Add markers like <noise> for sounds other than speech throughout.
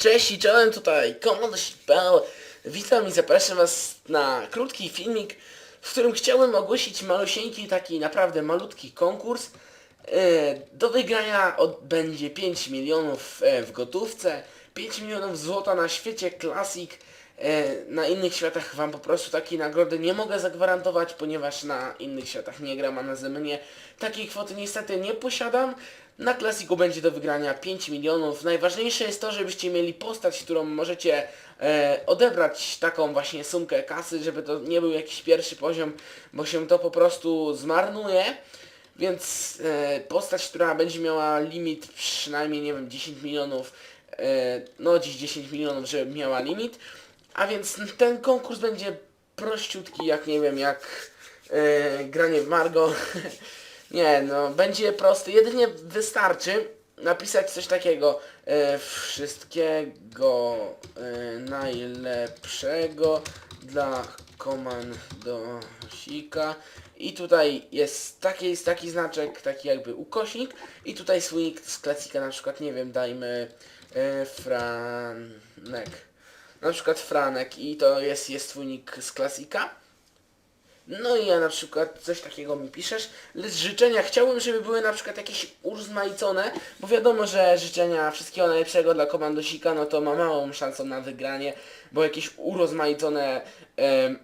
Cześć i czołem, tutaj Komodoś Bell. Witam i zapraszam Was na krótki filmik, w którym chciałem ogłosić malusieńki, taki naprawdę malutki konkurs. E, Do wygrania będzie 5 milionów e, w gotówce, 5 milionów złota na świecie Classic. E, Na innych światach Wam po prostu takiej nagrody nie mogę zagwarantować, ponieważ na innych światach nie gram, a na Zemenie takiej kwoty niestety nie posiadam. Na klasiku będzie do wygrania 5 milionów. Najważniejsze jest to, żebyście mieli postać, którą możecie e, odebrać taką właśnie sumkę kasy, żeby to nie był jakiś pierwszy poziom, bo się to po prostu zmarnuje. Więc e, postać, która będzie miała limit przynajmniej, nie wiem, 10 milionów, e, no dziś 10 milionów, żeby miała limit. A więc ten konkurs będzie prościutki, jak nie wiem, jak e, granie w Margo. <laughs> nie, no, będzie prosty. Jedynie wystarczy napisać coś takiego. E, wszystkiego e, najlepszego dla komandosika. I tutaj jest taki, jest taki znaczek, taki jakby ukośnik. I tutaj nick z klasika, na przykład, nie wiem, dajmy e, Franek. Na przykład Franek i to jest, jest nick z klasika. No i ja na przykład coś takiego mi piszesz. Z życzenia chciałbym, żeby były na przykład jakieś urozmaicone, bo wiadomo, że życzenia wszystkiego najlepszego dla komandosika, no to ma małą szansę na wygranie, bo jakieś urozmaicone em,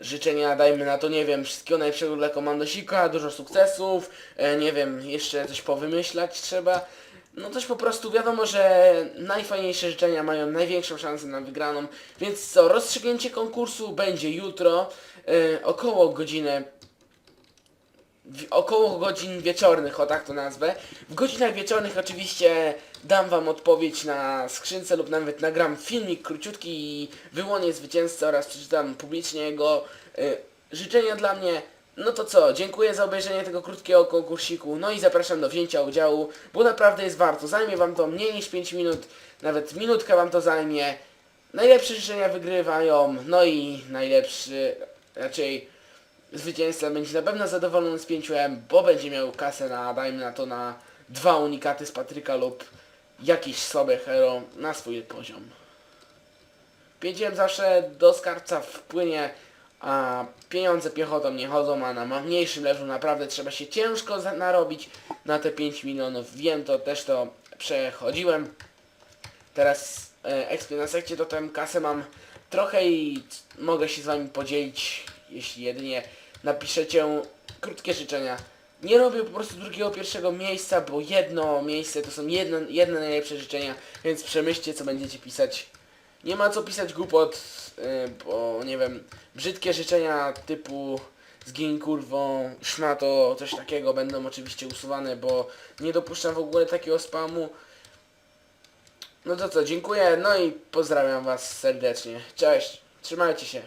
życzenia, dajmy na to, nie wiem, wszystkiego najlepszego dla komandosika, dużo sukcesów, e, nie wiem, jeszcze coś powymyślać trzeba. No też po prostu wiadomo, że najfajniejsze życzenia mają największą szansę na wygraną. Więc co, rozstrzygnięcie konkursu będzie jutro, e, około godziny około godzin wieczornych, o tak to nazwę. W godzinach wieczornych oczywiście dam wam odpowiedź na skrzynce lub nawet nagram filmik króciutki i wyłonię zwycięzcę oraz przeczytam publicznie jego y, życzenia dla mnie. No to co, dziękuję za obejrzenie tego krótkiego konkursiku, no i zapraszam do wzięcia udziału, bo naprawdę jest warto. Zajmie wam to mniej niż 5 minut, nawet minutkę wam to zajmie. Najlepsze życzenia wygrywają, no i najlepszy, raczej zwycięzca będzie na pewno zadowolony z 5M, bo będzie miał kasę na, dajmy na to, na dwa unikaty z Patryka lub jakiś sobie hero na swój poziom. 5M zawsze do skarbca wpłynie, a pieniądze piechotą nie chodzą, a na mniejszym levelu naprawdę trzeba się ciężko narobić na te 5 milionów. Wiem to, też to przechodziłem. Teraz e, ekspert na sekcie, to tę kasę mam trochę i mogę się z wami podzielić, jeśli jedynie napiszecie krótkie życzenia. Nie robię po prostu drugiego, pierwszego miejsca, bo jedno miejsce to są jedne najlepsze życzenia, więc przemyślcie co będziecie pisać. Nie ma co pisać głupot, y, bo nie wiem, brzydkie życzenia typu zgiń kurwą, szmato, coś takiego będą oczywiście usuwane, bo nie dopuszczam w ogóle takiego spamu. No to co, dziękuję, no i pozdrawiam was serdecznie. Cześć, trzymajcie się.